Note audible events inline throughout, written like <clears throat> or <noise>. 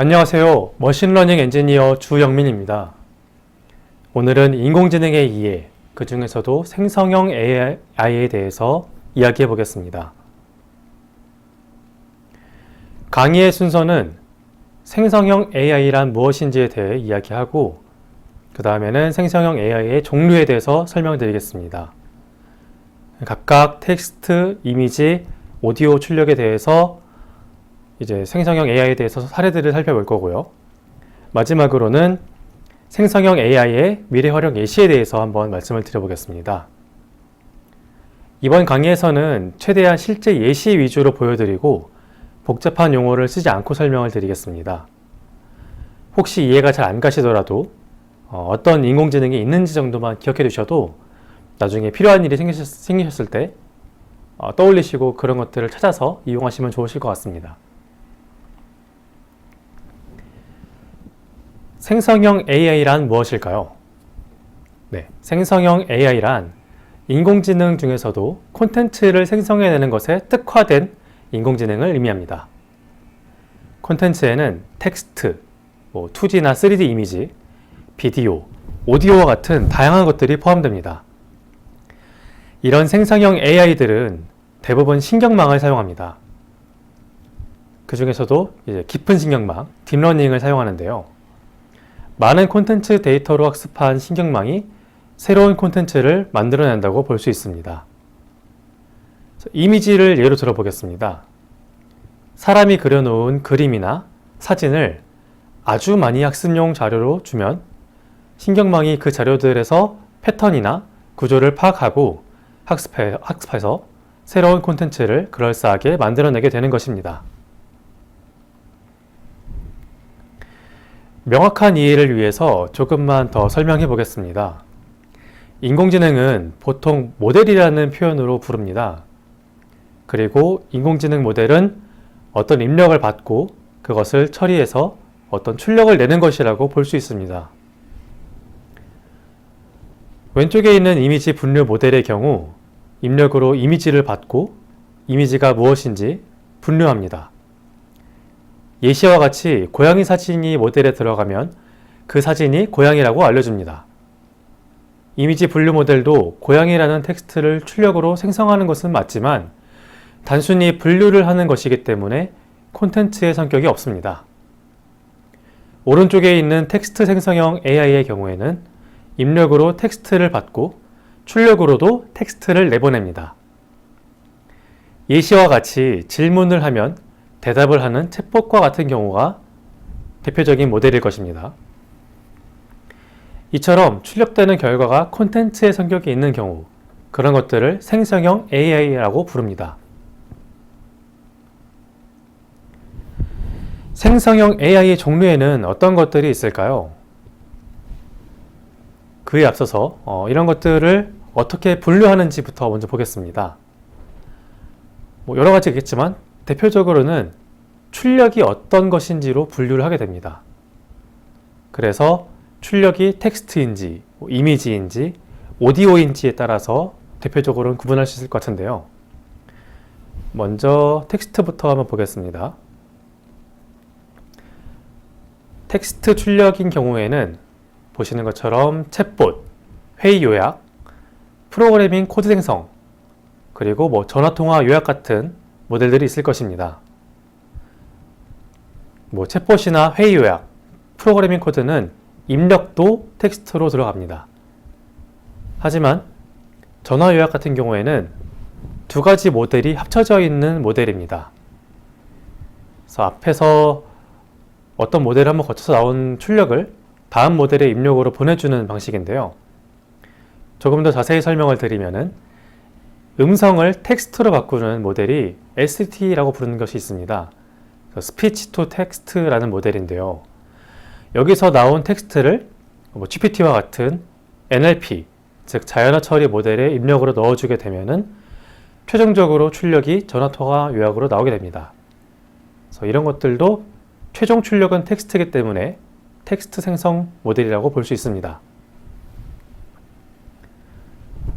안녕하세요. 머신러닝 엔지니어 주영민입니다. 오늘은 인공지능의 이해, 그 중에서도 생성형 AI에 대해서 이야기해 보겠습니다. 강의의 순서는 생성형 AI란 무엇인지에 대해 이야기하고, 그 다음에는 생성형 AI의 종류에 대해서 설명드리겠습니다. 각각 텍스트, 이미지, 오디오 출력에 대해서 이제 생성형 AI에 대해서 사례들을 살펴볼 거고요. 마지막으로는 생성형 AI의 미래 활용 예시에 대해서 한번 말씀을 드려보겠습니다. 이번 강의에서는 최대한 실제 예시 위주로 보여드리고 복잡한 용어를 쓰지 않고 설명을 드리겠습니다. 혹시 이해가 잘 안 가시더라도 어, 떤 인공지능이 있는지 정도만 기억해 두셔도 나중에 필요한 일이 생기셨, 을때 어, 떠올리시고 그런 것들을 찾아서 이용하시면 좋으실 것 같습니다. 생성형 AI란 무엇일까요? 네, 생성형 AI란 인공지능 중에서도 콘텐츠를 생성해내는 것에 특화된 인공지능을 의미합니다. 콘텐츠에는 텍스트, 뭐 2D나 3D 이미지, 비디오, 오디오와 같은 다양한 것들이 포함됩니다. 이런 생성형 AI들은 대부분 신경망을 사용합니다. 그 중에서도 깊은 신경망, 딥러닝을 사용하는데요. 많은 콘텐츠 데이터로 학습한 신경망이 새로운 콘텐츠를 만들어낸다고 볼 수 있습니다. 이미지를 예로 들어보겠습니다. 사람이 그려놓은 그림이나 사진을 아주 많이 학습용 자료로 주면 신경망이 그 자료들에서 패턴이나 구조를 파악하고 학습해, 학습해서 새로운 콘텐츠를 그럴싸하게 만들어내게 되는 것입니다. 명확한 이해를 위해서 조금만 더 설명해 보겠습니다. 인공지능은 보통 모델이라는 표현으로 부릅니다. 그리고 인공지능 모델은 어떤 입력을 받고 그것을 처리해서 어떤 출력을 내는 것이라고 볼 수 있습니다. 왼쪽에 있는 이미지 분류 모델의 경우 입력으로 이미지를 받고 이미지가 무엇인지 분류합니다. 예시와 같이 고양이 사진이 모델에 들어가면 그 사진이 고양이라고 알려줍니다. 이미지 분류 모델도 고양이라는 텍스트를 출력으로 생성하는 것은 맞지만 단순히 분류를 하는 것이기 때문에 콘텐츠의 성격이 없습니다. 오른쪽에 있는 텍스트 생성형 AI의 경우에는 입력으로 텍스트를 받고 출력으로도 텍스트를 내보냅니다. 예시와 같이 질문을 하면 대답을 하는 챗봇과 같은 경우가 대표적인 모델일 것입니다. 이처럼 출력되는 결과가 콘텐츠의 성격이 있는 경우 그런 것들을 생성형 AI라고 부릅니다. 생성형 AI의 종류에는 어떤 것들이 있을까요? 그에 앞서서 어, 이런 것들을 어떻게 분류하는지부터 먼저 보겠습니다. 뭐 여러 가지 있겠지만 대표적으로는 출력이 어떤 것인지로 분류를 하게 됩니다. 그래서 출력이 텍스트인지, 뭐 이미지인지, 오디오인지에 따라서 대표적으로는 구분할 수 있을 것 같은데요. 먼저 텍스트부터 한번 보겠습니다. 텍스트 출력인 경우에는 보시는 것처럼 챗봇, 회의 요약, 프로그래밍 코드 생성, 그리고 뭐 전화통화 요약 같은 모델들이 있을 것입니다. 뭐 챗봇이나 회의 요약, 프로그래밍 코드는 입력도 텍스트로 들어갑니다. 하지만 전화 요약 같은 경우에는 두 가지 모델이 합쳐져 있는 모델입니다. 그래서 앞에서 어떤 모델을 한번 거쳐서 나온 출력을 다음 모델의 입력으로 보내주는 방식인데요. 조금 더 자세히 설명을 드리면은 음성을 텍스트로 바꾸는 모델이 ST라고 부르는 것이 있습니다. 스피치 투 텍스트라는 모델인데요. 여기서 나온 텍스트를 뭐 GPT와 같은 NLP, 즉 자연어 처리 모델의 입력으로 넣어주게 되면은 최종적으로 출력이 전화통화 요약으로 나오게 됩니다. 그래서 이런 것들도 최종 출력은 텍스트이기 때문에 텍스트 생성 모델이라고 볼 수 있습니다.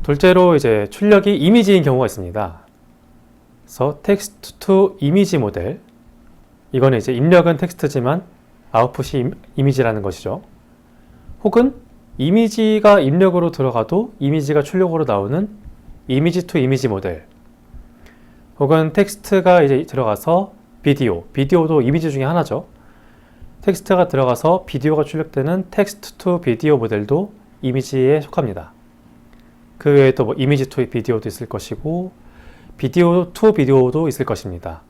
둘째로 이제 출력이 이미지인 경우가 있습니다. 그래서 텍스트 투 이미지 모델. 이거는 이제 입력은 텍스트지만 아웃풋이 임- 이미지라는 것이죠. 혹은 이미지가 입력으로 들어가도 이미지가 출력으로 나오는 이미지 투 이미지 모델. 혹은 텍스트가 이제 들어가서 비디오, 비디오도 이미지 중에 하나죠. 텍스트가 들어가서 비디오가 출력되는 텍스트 투 비디오 모델도 이미지에 속합니다. 그 외에 또 뭐 이미지 투 비디오도 있을 것이고 비디오 투 비디오도 있을 것입니다.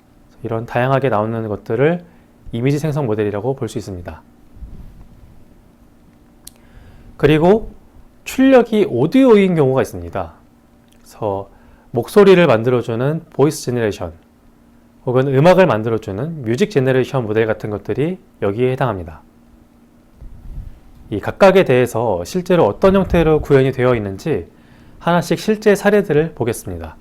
이런 다양하게 나오는 것들을 이미지 생성 모델이라고 볼 수 있습니다. 그리고 출력이 오디오인 경우가 있습니다. 그래서 목소리를 만들어주는 보이스 제너레이션 혹은 음악을 만들어주는 뮤직 제너레이션 모델 같은 것들이 여기에 해당합니다. 이 각각에 대해서 실제로 어떤 형태로 구현이 되어 있는지 하나씩 실제 사례들을 보겠습니다.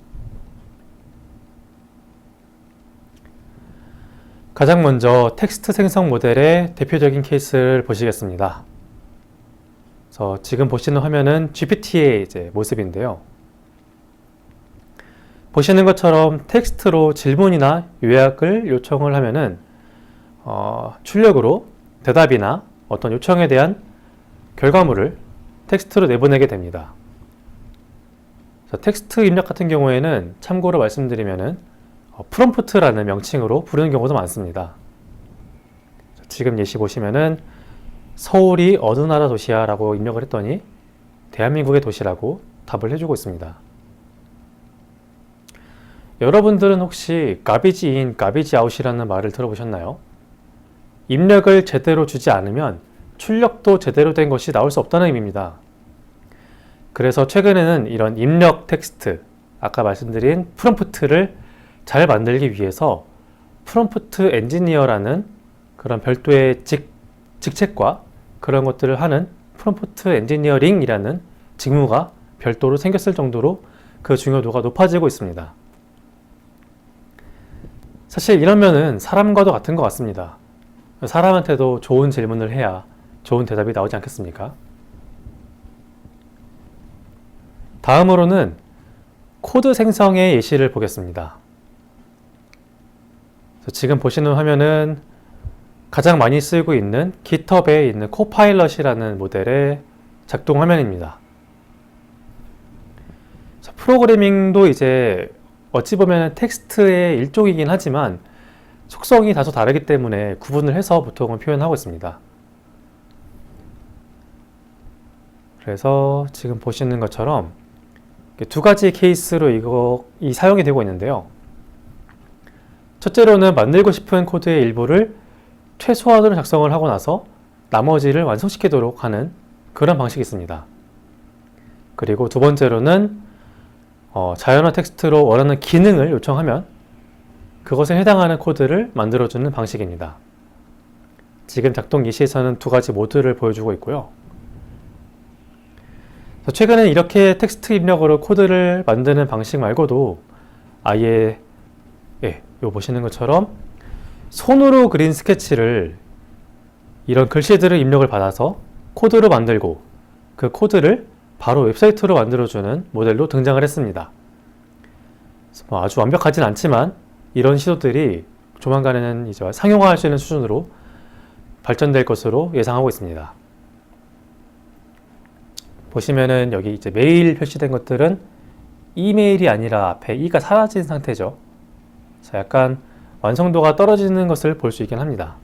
가장 먼저 텍스트 생성 모델의 대표적인 케이스를 보시겠습니다. 그래서 지금 보시는 화면은 GPT의 이제 모습인데요. 보시는 것처럼 텍스트로 질문이나 요약을 요청을 하면은 어, 출력으로 대답이나 어떤 요청에 대한 결과물을 텍스트로 내보내게 됩니다. 그래서 텍스트 입력 같은 경우에는 참고로 말씀드리면은 어, 프롬프트라는 명칭으로 부르는 경우도 많습니다. 지금 예시 보시면은 서울이 어느 나라 도시야 라고 입력을 했더니 대한민국의 도시라고 답을 해주고 있습니다. 여러분들은 혹시 garbage in, garbage out이라는 말을 들어보셨나요? 입력을 제대로 주지 않으면 출력도 제대로 된 것이 나올 수 없다는 의미입니다. 그래서 최근에는 이런 입력 텍스트, 아까 말씀드린 프롬프트를 잘 만들기 위해서 프롬프트 엔지니어라는 그런 별도의 직, 직책과 그런 것들을 하는 프롬프트 엔지니어링이라는 직무가 별도로 생겼을 정도로 그 중요도가 높아지고 있습니다. 사실 이러면은 사람과도 같은 것 같습니다. 사람한테도 좋은 질문을 해야 좋은 대답이 나오지 않겠습니까? 다음으로는 코드 생성의 예시를 보겠습니다. 지금 보시는 화면은 가장 많이 쓰고 있는 GitHub에 있는 코파일럿이라는 모델의 작동 화면입니다. 프로그래밍도 이제 어찌 보면 텍스트의 일종이긴 하지만 속성이 다소 다르기 때문에 구분을 해서 보통은 표현하고 있습니다. 그래서 지금 보시는 것처럼 두 가지 케이스로 이거 이 사용이 되고 있는데요. 첫째로는 만들고 싶은 코드의 일부를 최소한으로 작성을 하고 나서 나머지를 완성시키도록 하는 그런 방식이 있습니다. 그리고 두 번째로는 어, 자연어 텍스트로 원하는 기능을 요청하면 그것에 해당하는 코드를 만들어주는 방식입니다. 지금 작동 예시에서는 두 가지 모드를 보여주고 있고요. 최근에 이렇게 텍스트 입력으로 코드를 만드는 방식 말고도 아예 예, 요 보시는 것처럼 손으로 그린 스케치를 이런 글씨들을 입력을 받아서 코드로 만들고 그 코드를 바로 웹사이트로 만들어주는 모델로 등장을 했습니다. 뭐 아주 완벽하진 않지만 이런 시도들이 조만간에는 이제 상용화할 수 있는 수준으로 발전될 것으로 예상하고 있습니다. 보시면은 여기 이제 메일 표시된 것들은 이메일이 아니라 앞에 이가 사라진 상태죠. 자, 약간 완성도가 떨어지는 것을 볼 수 있긴 합니다.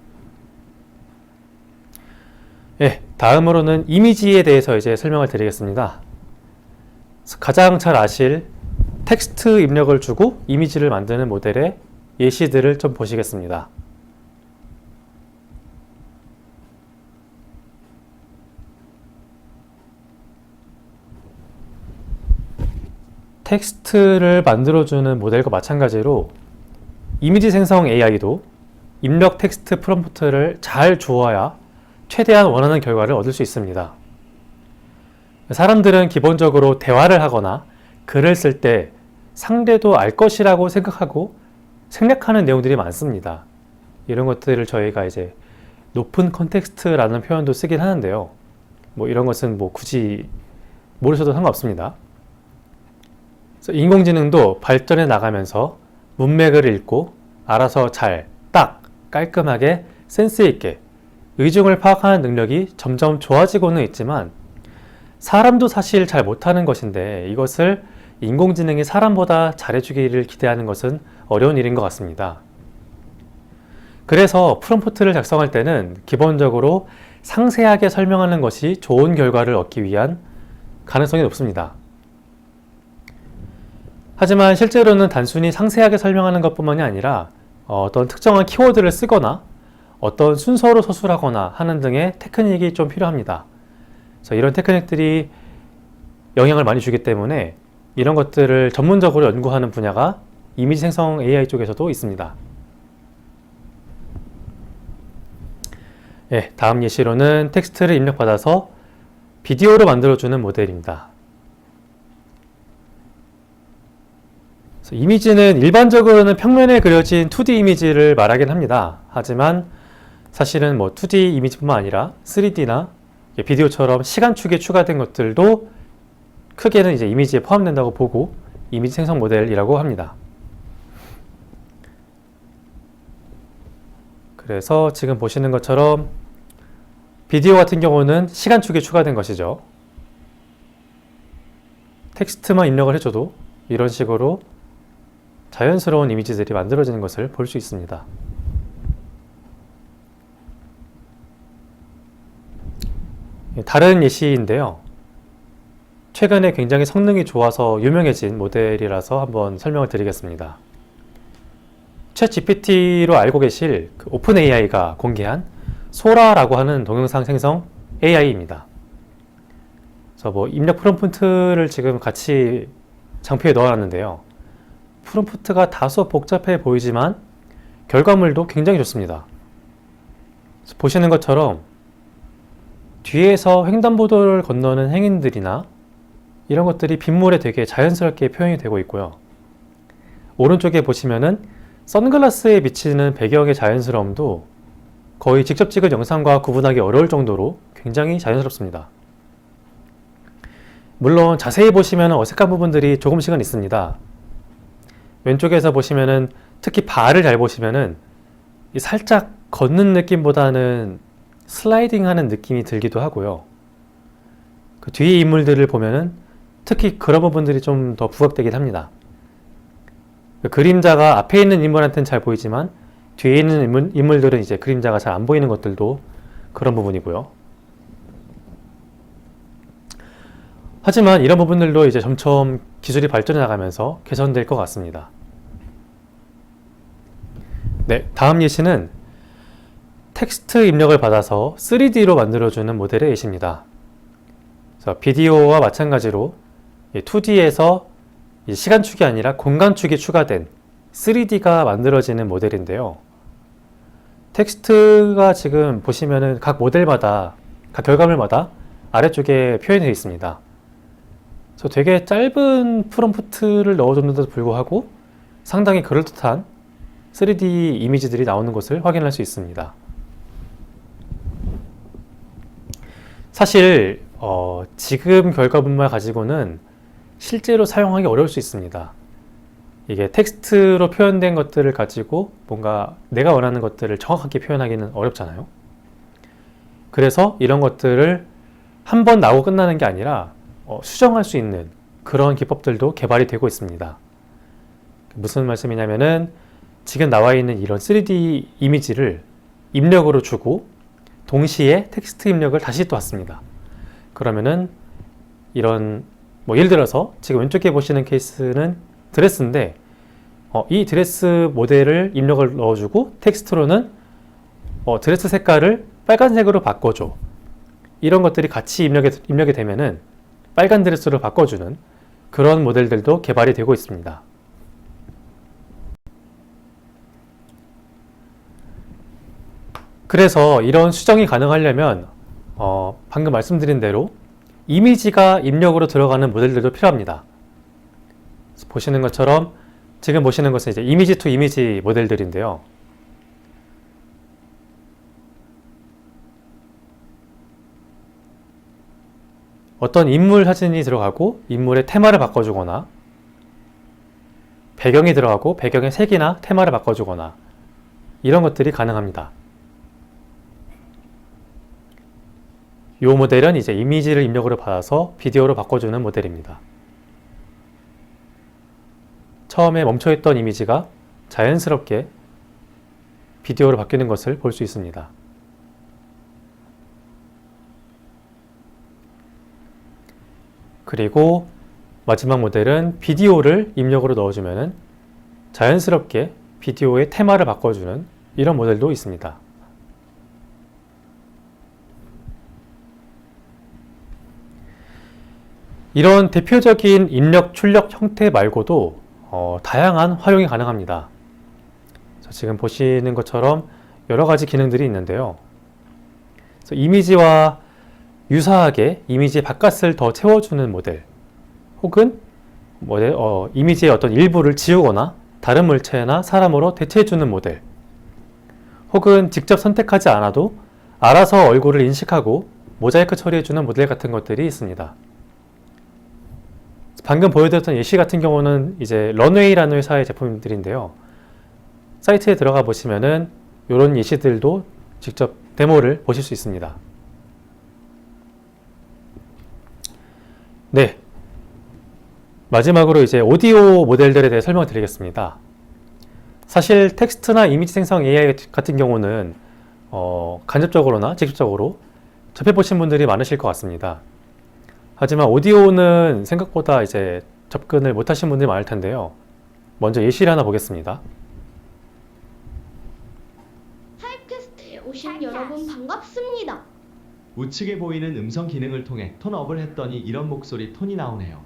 예, 다음으로는 이미지에 대해서 이제 설명을 드리겠습니다. 가장 잘 아실 텍스트 입력을 주고 이미지를 만드는 모델의 예시들을 좀 보시겠습니다. 텍스트를 만들어주는 모델과 마찬가지로 이미지 생성 AI도 입력 텍스트 프롬프트를 잘 주어야 최대한 원하는 결과를 얻을 수 있습니다. 사람들은 기본적으로 대화를 하거나 글을 쓸 때 상대도 알 것이라고 생각하고 생략하는 내용들이 많습니다. 이런 것들을 저희가 이제 높은 컨텍스트라는 표현도 쓰긴 하는데요. 뭐 이런 것은 뭐 굳이 모르셔도 상관없습니다. 인공지능도 발전해 나가면서 문맥을 읽고 알아서 잘, 딱, 깔끔하게, 센스 있게 의중을 파악하는 능력이 점점 좋아지고는 있지만 사람도 사실 잘 못하는 것인데 이것을 인공지능이 사람보다 잘해주기를 기대하는 것은 어려운 일인 것 같습니다. 그래서 프롬프트를 작성할 때는 기본적으로 상세하게 설명하는 것이 좋은 결과를 얻기 위한 가능성이 높습니다. 하지만 실제로는 단순히 상세하게 설명하는 것뿐만이 아니라 어떤 특정한 키워드를 쓰거나 어떤 순서로 서술하거나 하는 등의 테크닉이 좀 필요합니다. 그래서 이런 테크닉들이 영향을 많이 주기 때문에 이런 것들을 전문적으로 연구하는 분야가 이미지 생성 AI 쪽에서도 있습니다. 예, 다음 예시로는 텍스트를 입력받아서 비디오로 만들어주는 모델입니다. 이미지는 일반적으로는 평면에 그려진 2D 이미지를 말하긴 합니다. 하지만 사실은 뭐 2D 이미지뿐만 아니라 3D나 비디오처럼 시간축이 추가된 것들도 크게는 이제 이미지에 포함된다고 보고 이미지 생성 모델이라고 합니다. 그래서 지금 보시는 것처럼 비디오 같은 경우는 시간축이 추가된 것이죠. 텍스트만 입력을 해줘도 이런 식으로 자연스러운 이미지들이 만들어지는 것을 볼 수 있습니다. 다른 예시인데요. 최근에 굉장히 성능이 좋아서 유명해진 모델이라서 한번 설명을 드리겠습니다. 챗 GPT로 알고 계실 그 오픈 AI가 공개한 소라라고 하는 동영상 생성 AI입니다. 그래서 뭐 입력 프롬프트를 지금 같이 장표에 넣어놨는데요. 프롬프트가 다소 복잡해 보이지만 결과물도 굉장히 좋습니다. 보시는 것처럼 뒤에서 횡단보도를 건너는 행인들이나 이런 것들이 빗물에 되게 자연스럽게 표현이 되고 있고요. 오른쪽에 보시면은 선글라스에 비치는 배경의 자연스러움도 거의 직접 찍은 영상과 구분하기 어려울 정도로 굉장히 자연스럽습니다. 물론 자세히 보시면 어색한 부분들이 조금씩은 있습니다. 왼쪽에서 보시면은 특히 발을 잘 보시면은 살짝 걷는 느낌보다는 슬라이딩 하는 느낌이 들기도 하고요. 그 뒤에 인물들을 보면은 특히 그런 부분들이 좀 더 부각되긴 합니다. 그 그림자가 앞에 있는 인물한테는 잘 보이지만 뒤에 있는 인물, 인물들은 이제 그림자가 잘 안 보이는 것들도 그런 부분이고요. 하지만 이런 부분들도 이제 점점 기술이 발전해 나가면서 개선될 것 같습니다. 네, 다음 예시는 텍스트 입력을 받아서 3D로 만들어주는 모델의 예시입니다. 그래서 비디오와 마찬가지로 2D에서 시간축이 아니라 공간축이 추가된 3D가 만들어지는 모델인데요. 텍스트가 지금 보시면은 각 모델마다, 각 결과물마다 아래쪽에 표현되어 있습니다. 그래서 되게 짧은 프롬프트를 넣어줬는데도 불구하고 상당히 그럴듯한 3D 이미지들이 나오는 것을 확인할 수 있습니다. 사실 어, 지금 결과물만 가지고는 실제로 사용하기 어려울 수 있습니다. 이게 텍스트로 표현된 것들을 가지고 뭔가 내가 원하는 것들을 정확하게 표현하기는 어렵잖아요. 그래서 이런 것들을 한 번 나오고 끝나는 게 아니라 어, 수정할 수 있는 그런 기법들도 개발이 되고 있습니다. 무슨 말씀이냐면은 지금 나와 있는 이런 3D 이미지를 입력으로 주고 동시에 텍스트 입력을 다시 또 왔습니다. 그러면은 이런 뭐 예를 들어서 지금 왼쪽에 보시는 케이스는 드레스인데 어, 이 드레스 모델을 입력을 넣어주고 텍스트로는 어, 드레스 색깔을 빨간색으로 바꿔줘. 이런 것들이 같이 입력이, 입력이 되면은 빨간 드레스로 바꿔주는 그런 모델들도 개발이 되고 있습니다. 그래서 이런 수정이 가능하려면 어, 방금 말씀드린 대로 이미지가 입력으로 들어가는 모델들도 필요합니다. 보시는 것처럼 지금 보시는 것은 이제 이미지 투 이미지 모델들인데요. 어떤 인물 사진이 들어가고 인물의 테마를 바꿔주거나 배경이 들어가고 배경의 색이나 테마를 바꿔주거나 이런 것들이 가능합니다. 이 모델은 이제 이미지를 입력으로 받아서 비디오로 바꿔주는 모델입니다. 처음에 멈춰있던 이미지가 자연스럽게 비디오로 바뀌는 것을 볼 수 있습니다. 그리고 마지막 모델은 비디오를 입력으로 넣어주면 자연스럽게 비디오의 테마를 바꿔주는 이런 모델도 있습니다. 이런 대표적인 입력, 출력 형태 말고도 어, 다양한 활용이 가능합니다. 자, 지금 보시는 것처럼 여러 가지 기능들이 있는데요. 이미지와 유사하게 이미지 바깥을 더 채워주는 모델, 혹은 모델, 어, 이미지의 어떤 일부를 지우거나 다른 물체나 사람으로 대체해주는 모델, 혹은 직접 선택하지 않아도 알아서 얼굴을 인식하고 모자이크 처리해주는 모델 같은 것들이 있습니다. 방금 보여드렸던 예시 같은 경우는 이제 런웨이라는 회사의 제품들인데요. 사이트에 들어가 보시면은 이런 예시들도 직접 데모를 보실 수 있습니다. 네. 마지막으로 이제 오디오 모델들에 대해 설명을 드리겠습니다. 사실 텍스트나 이미지 생성 AI 같은 경우는 어, 간접적으로나 직접적으로 접해보신 분들이 많으실 것 같습니다. 하지만 오디오는 생각보다 이제 접근을 못하신 분들이 많을 텐데요. 먼저 예시를 하나 보겠습니다. 타입캐스트에 오신 여러분 반갑습니다. 우측에 보이는 음성 기능을 통해 톤업을 했더니 이런 목소리 톤이 나오네요.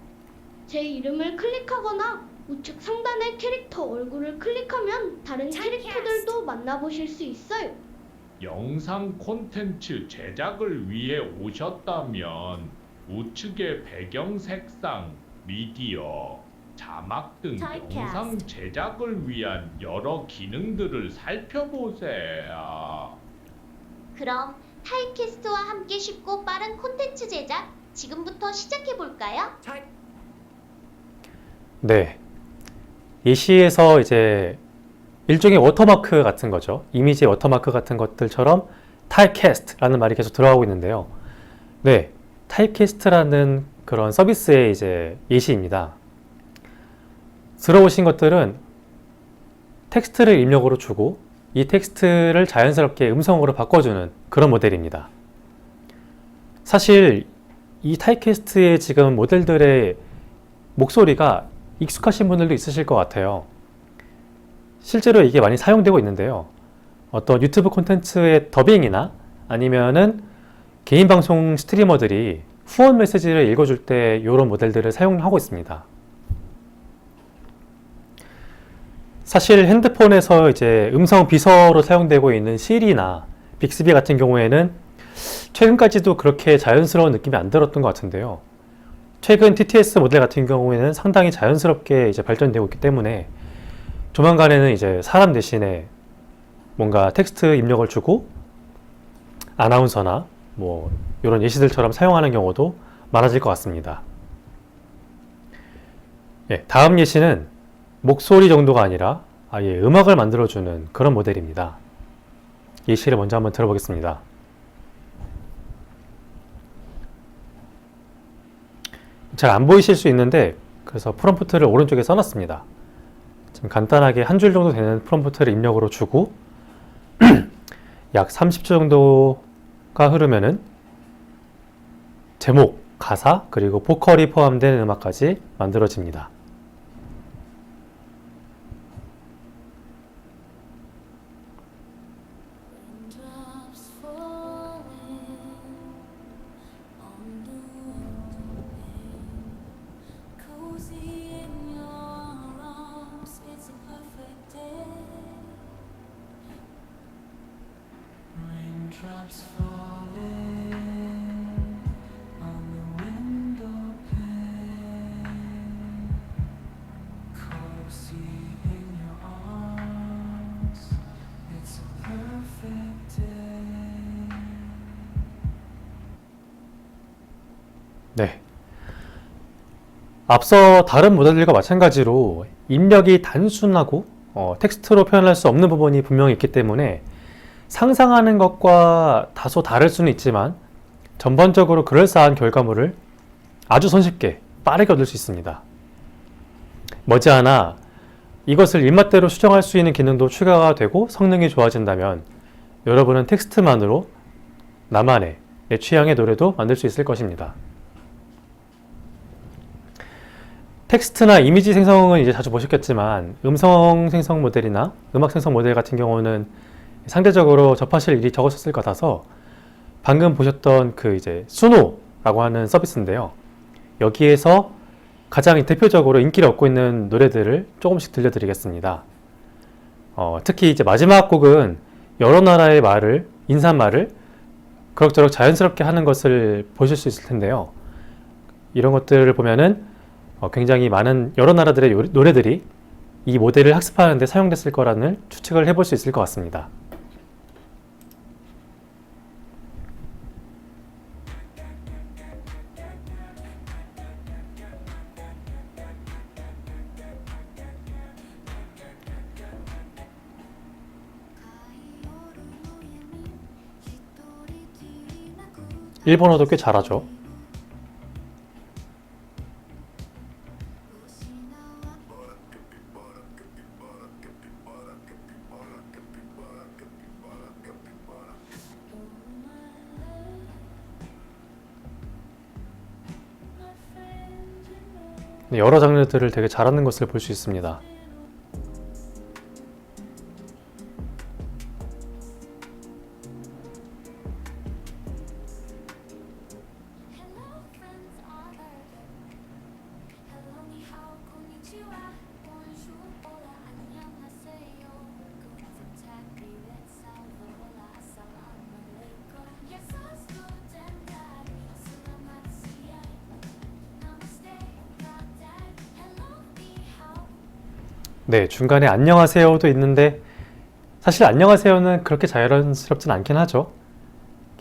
제 이름을 클릭하거나 우측 상단의 캐릭터 얼굴을 클릭하면 다른 캐릭터들도 만나보실 수 있어요. 영상 콘텐츠 제작을 위해 오셨다면 우측의 배경 색상, 미디어, 자막 등 Typecast. 영상 제작을 위한 여러 기능들을 살펴보세요. 그럼 타입캐스트와 함께 쉽고 빠른 콘텐츠 제작 지금부터 시작해 볼까요? 네. 예시에서 이제 일종의 워터마크 같은 거죠. 이미지 워터마크 같은 것들처럼 타입캐스트라는 말이 계속 들어가고 있는데요. 네. 타입캐스트라는 그런 서비스의 이제 예시입니다. 들어오신 것들은 텍스트를 입력으로 주고 이 텍스트를 자연스럽게 음성으로 바꿔주는 그런 모델입니다. 사실 이 타입캐스트의 지금 모델들의 목소리가 익숙하신 분들도 있으실 것 같아요. 실제로 이게 많이 사용되고 있는데요. 어떤 유튜브 콘텐츠의 더빙이나 아니면은 개인 방송 스트리머들이 후원 메시지를 읽어줄 때 이런 모델들을 사용하고 있습니다. 사실 핸드폰에서 이제 음성 비서로 사용되고 있는 시리나 빅스비 같은 경우에는 최근까지도 그렇게 자연스러운 느낌이 안 들었던 것 같은데요. 최근 TTS 모델 같은 경우에는 상당히 자연스럽게 이제 발전되고 있기 때문에 조만간에는 이제 사람 대신에 뭔가 텍스트 입력을 주고 아나운서나 뭐 이런 예시들처럼 사용하는 경우도 많아질 것 같습니다. 예, 다음 예시는 목소리 정도가 아니라 아예 음악을 만들어주는 그런 모델입니다. 예시를 먼저 한번 들어보겠습니다. 잘 안 보이실 수 있는데 그래서 프롬프트를 오른쪽에 써놨습니다. 지금 간단하게 한 줄 정도 되는 프롬프트를 입력으로 주고 <clears throat> 약 30초 정도가 흐르면은 제목, 가사, 그리고 보컬이 포함된 음악까지 만들어집니다. 네. 앞서 다른 모델들과 마찬가지로 입력이 단순하고 어, 텍스트로 표현할 수 없는 부분이 분명히 있기 때문에 상상하는 것과 다소 다를 수는 있지만 전반적으로 그럴싸한 결과물을 아주 손쉽게 빠르게 얻을 수 있습니다. 머지않아 이것을 입맛대로 수정할 수 있는 기능도 추가가 되고 성능이 좋아진다면 여러분은 텍스트만으로 나만의 내 취향의 노래도 만들 수 있을 것입니다. 텍스트나 이미지 생성은 이제 자주 보셨겠지만 음성 생성 모델이나 음악 생성 모델 같은 경우는 상대적으로 접하실 일이 적으셨을 것 같아서 방금 보셨던 그 이제 수노라고 하는 서비스인데요. 여기에서 가장 대표적으로 인기를 얻고 있는 노래들을 조금씩 들려드리겠습니다. 어, 특히 이제 마지막 곡은 여러 나라의 말을 인사말을 그럭저럭 자연스럽게 하는 것을 보실 수 있을 텐데요. 이런 것들을 보면은 어, 굉장히 많은 여러 나라들의 요- 노래들이 이 모델을 학습하는데 사용됐을 거라는 추측을 해볼 수 있을 것 같습니다. 일본어도 꽤 잘하죠. 네, 여러 장르들을 되게 잘하는 것을 볼 수 있습니다. 네, 중간에 안녕하세요도 있는데 사실 안녕하세요는 그렇게 자연스럽진 않긴 하죠.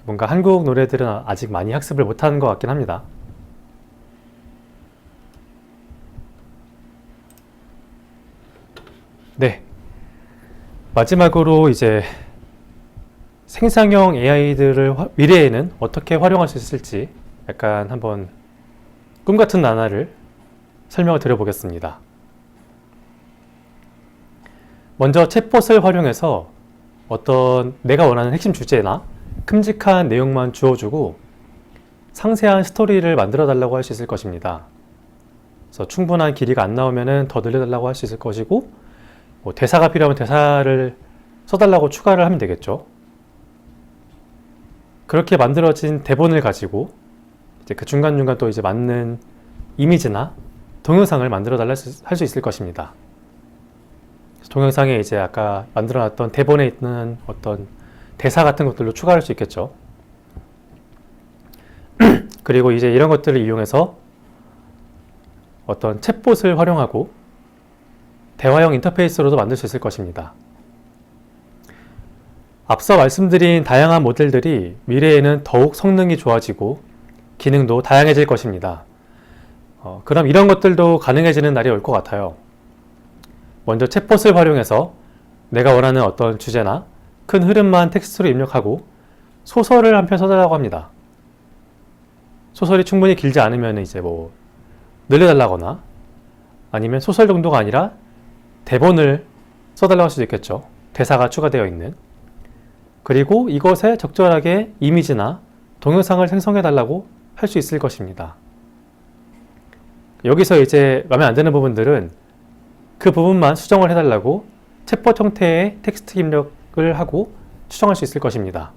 뭔가 한국 노래들은 아직 많이 학습을 못하는 것 같긴 합니다. 네. 마지막으로 이제 생성형 AI들을 미래에는 어떻게 활용할 수 있을지 약간 한번 꿈 같은 나날을 설명을 드려보겠습니다. 먼저 챗봇을 활용해서 어떤 내가 원하는 핵심 주제나 큼직한 내용만 주어주고 상세한 스토리를 만들어 달라고 할 수 있을 것입니다. 그래서 충분한 길이가 안 나오면은 더 늘려달라고 할 수 있을 것이고 뭐 대사가 필요하면 대사를 써달라고 추가를 하면 되겠죠. 그렇게 만들어진 대본을 가지고 이제 그 중간중간 또 이제 맞는 이미지나 동영상을 만들어 달라 할 수 있을 것입니다. 동영상에 이제 아까 만들어놨던 대본에 있는 어떤 대사 같은 것들로 추가할 수 있겠죠. <clears throat> 그리고 이제 이런 것들을 이용해서 어떤 챗봇을 활용하고 대화형 인터페이스로도 만들 수 있을 것입니다. 앞서 말씀드린 다양한 모델들이 미래에는 더욱 성능이 좋아지고 기능도 다양해질 것입니다. 어, 그럼 이런 것들도 가능해지는 날이 올 것 같아요. 먼저 챗봇을 활용해서 내가 원하는 어떤 주제나 큰 흐름만 텍스트로 입력하고 소설을 한 편 써달라고 합니다. 소설이 충분히 길지 않으면 이제 뭐 늘려달라거나 아니면 소설 정도가 아니라 대본을 써달라고 할 수도 있겠죠. 대사가 추가되어 있는. 그리고 이것에 적절하게 이미지나 동영상을 생성해 달라고 할 수 있을 것입니다. 여기서 이제 마음에 안 드는 부분들은 그 부분만 수정을 해달라고 챗봇 형태의 텍스트 입력을 하고 수정할 수 있을 것입니다.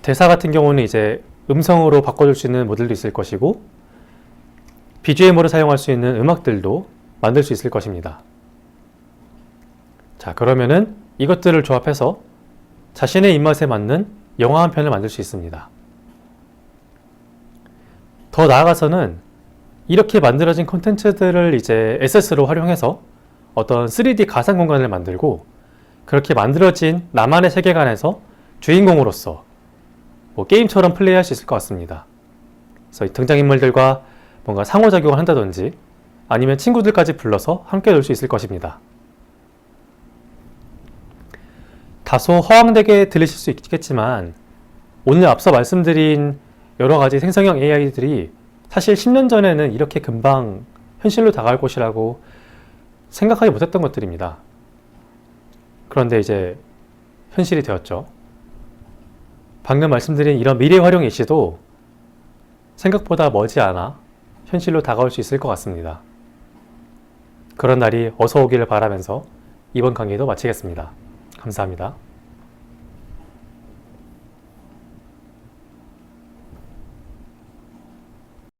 대사 같은 경우는 이제 음성으로 바꿔줄 수 있는 모델도 있을 것이고 BGM으로 사용할 수 있는 음악들도 만들 수 있을 것입니다. 자, 그러면은 이것들을 조합해서 자신의 입맛에 맞는 영화 한 편을 만들 수 있습니다. 더 나아가서는 이렇게 만들어진 콘텐츠들을 이제 SS로 활용해서 어떤 3D 가상 공간을 만들고 그렇게 만들어진 나만의 세계관에서 주인공으로서 뭐 게임처럼 플레이할 수 있을 것 같습니다. 그래서 이 등장인물들과 뭔가 상호작용을 한다든지 아니면 친구들까지 불러서 함께 놀 수 있을 것입니다. 다소 허황되게 들리실 수 있겠지만 오늘 앞서 말씀드린 여러 가지 생성형 AI들이 사실 10년 전에는 이렇게 금방 현실로 다가올 것이라고 생각하지 못했던 것들입니다. 그런데 이제 현실이 되었죠. 방금 말씀드린 이런 미래 활용 예시도 생각보다 머지않아 현실로 다가올 수 있을 것 같습니다. 그런 날이 어서 오기를 바라면서 이번 강의도 마치겠습니다. 감사합니다.